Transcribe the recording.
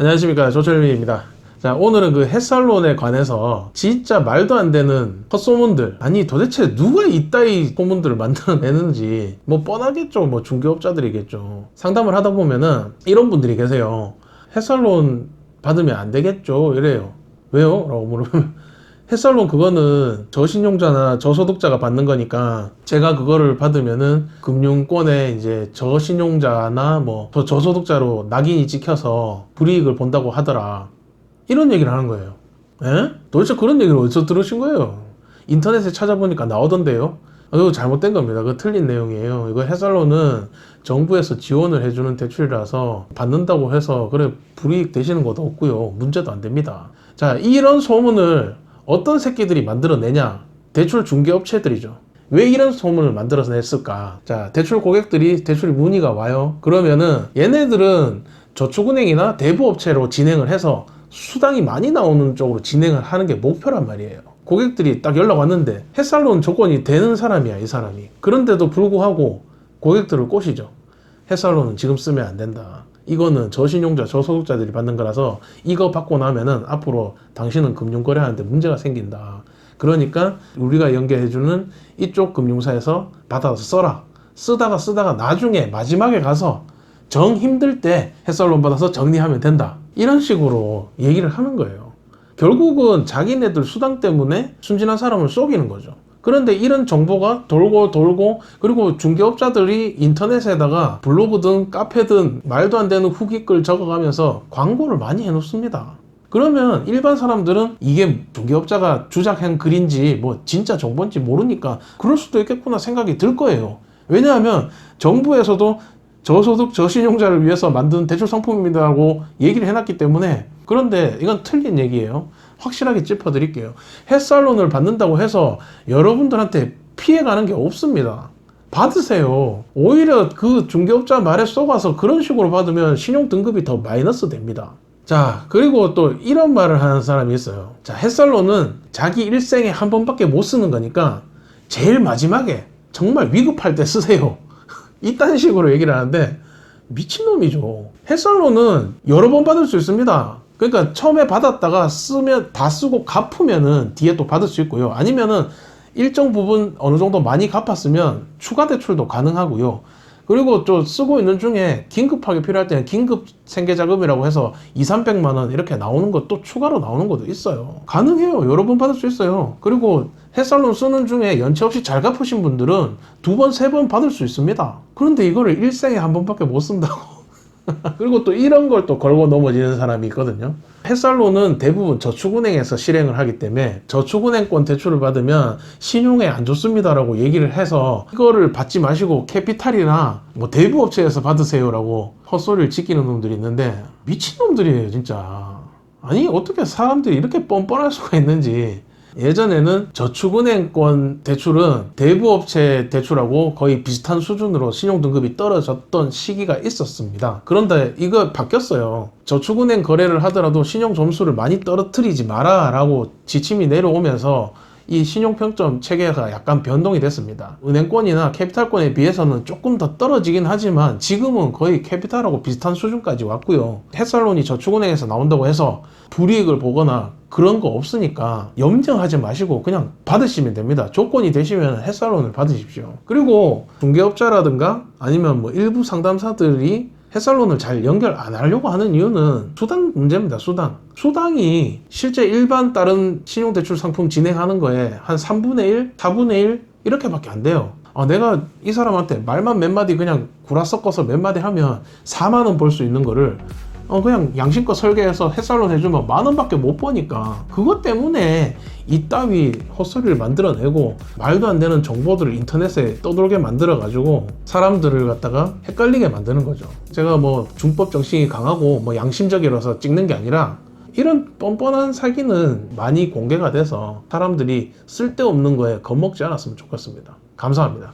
안녕하십니까. 조철민입니다. 자 오늘은 그 햇살론에 관해서 진짜 말도 안 되는 헛소문들 아니 도대체 누가 이따위 소문들을 만들어내는지 뭐 뻔하겠죠. 뭐 중개업자들이겠죠. 상담을 하다 보면은 이런 분들이 계세요. 햇살론 받으면 안 되겠죠. 이래요. 왜요? 라고 물으면 햇살론 그거는 저신용자나 저소득자가 받는 거니까 제가 그거를 받으면은 금융권에 이제 저신용자나 뭐 저- 저소득자로 낙인이 찍혀서 불이익을 본다고 하더라. 이런 얘기를 하는 거예요. 에? 도대체 그런 얘기를 어디서 들으신 거예요? 인터넷에 찾아보니까 나오던데요. 아, 그거 잘못된 겁니다. 그거 틀린 내용이에요. 이거 해살로는 정부에서 지원을 해주는 대출이라서 받는다고 해서 그래 불이익 되시는 것도 없고요. 문제도 안 됩니다. 자, 이런 소문을 어떤 새끼들이 만들어내냐? 대출 중개업체들이죠. 왜 이런 소문을 만들어서 냈을까? 자, 대출 고객들이 대출 문의가 와요. 그러면은 얘네들은 저축은행이나 대부업체로 진행을 해서 수당이 많이 나오는 쪽으로 진행을 하는 게 목표란 말이에요. 고객들이 딱 연락 왔는데 햇살론 조건이 되는 사람이야, 이 사람이. 그런데도 불구하고 고객들을 꼬시죠. 햇살론은 지금 쓰면 안 된다. 이거는 저신용자, 저소득자들이 받는 거라서 이거 받고 나면은 앞으로 당신은 금융 거래하는데 문제가 생긴다. 그러니까 우리가 연계해주는 이쪽 금융사에서 받아서 써라. 쓰다가 쓰다가 나중에 마지막에 가서 정 힘들 때 햇살론 받아서 정리하면 된다. 이런 식으로 얘기를 하는 거예요. 결국은 자기네들 수당 때문에 순진한 사람을 속이는 거죠. 그런데 이런 정보가 돌고 돌고 그리고 중개업자들이 인터넷에다가 블로그든 카페든 말도 안 되는 후기글 적어가면서 광고를 많이 해놓습니다. 그러면 일반 사람들은 이게 중개업자가 주작한 글인지 뭐 진짜 정보인지 모르니까 그럴 수도 있겠구나 생각이 들 거예요. 왜냐하면 정부에서도 저소득 저신용자를 위해서 만든 대출 상품입니다라고 얘기를 해놨기 때문에 그런데 이건 틀린 얘기예요. 확실하게 짚어드릴게요. 햇살론을 받는다고 해서 여러분들한테 피해가는 게 없습니다. 받으세요. 오히려 그 중개업자 말에 속아서 그런 식으로 받으면 신용 등급이 더 마이너스 됩니다. 자, 그리고 또 이런 말을 하는 사람이 있어요. 자, 햇살론은 자기 일생에 한 번밖에 못 쓰는 거니까 제일 마지막에 정말 위급할 때 쓰세요. 이딴 식으로 얘기를 하는데 미친놈이죠. 햇살로는 여러 번 받을 수 있습니다. 그러니까 처음에 받았다가 쓰면 다 쓰고 갚으면은 뒤에 또 받을 수 있고요. 아니면은 일정 부분 어느 정도 많이 갚았으면 추가 대출도 가능하고요. 그리고 또 쓰고 있는 중에 긴급하게 필요할 때는 긴급 생계자금이라고 해서 2, 300만 원 이렇게 나오는 것도 추가로 나오는 것도 있어요. 가능해요. 여러 번 받을 수 있어요. 그리고 햇살론 쓰는 중에 연체 없이 잘 갚으신 분들은 두 번, 세 번 받을 수 있습니다. 그런데 이거를 일생에 한 번밖에 못 쓴다고. 그리고 또 이런 걸 또 걸고 넘어지는 사람이 있거든요. 햇살로는 대부분 저축은행에서 실행을 하기 때문에 저축은행권 대출을 받으면 신용에 안 좋습니다라고 얘기를 해서 이거를 받지 마시고 캐피탈이나 뭐 대부업체에서 받으세요라고 헛소리를 지키는 놈들이 있는데 미친놈들이에요 진짜. 아니 어떻게 사람들이 이렇게 뻔뻔할 수가 있는지 예전에는 저축은행권 대출은 대부업체 대출하고 거의 비슷한 수준으로 신용등급이 떨어졌던 시기가 있었습니다. 그런데 이거 바뀌었어요. 저축은행 거래를 하더라도 신용 점수를 많이 떨어뜨리지 마라 라고 지침이 내려오면서 이 신용평점 체계가 약간 변동이 됐습니다. 은행권이나 캐피탈권에 비해서는 조금 더 떨어지긴 하지만 지금은 거의 캐피탈하고 비슷한 수준까지 왔고요. 햇살론이 저축은행에서 나온다고 해서 불이익을 보거나 그런 거 없으니까 염려하지 마시고 그냥 받으시면 됩니다. 조건이 되시면 햇살론을 받으십시오. 그리고 중개업자라든가 아니면 뭐 일부 상담사들이 햇살론을 잘 연결 안 하려고 하는 이유는 수당 문제입니다. 수당. 수당이 실제 일반 다른 신용대출 상품 진행하는 거에 한 3분의 1, 4분의 1 이렇게밖에 안 돼요. 아, 내가 이 사람한테 말만 몇 마디 그냥 구라 섞어서 몇 마디 하면 4만 원 벌 수 있는 거를 어 그냥 양심껏 설계해서 햇살론 해주면 만 원밖에 못 버니까 그것 때문에 이따위 헛소리를 만들어내고 말도 안 되는 정보들을 인터넷에 떠돌게 만들어 가지고 사람들을 갖다가 헷갈리게 만드는 거죠. 제가 뭐 준법 정신이 강하고 뭐 양심적이라서 찍는 게 아니라 이런 뻔뻔한 사기는 많이 공개가 돼서 사람들이 쓸데없는 거에 겁먹지 않았으면 좋겠습니다. 감사합니다.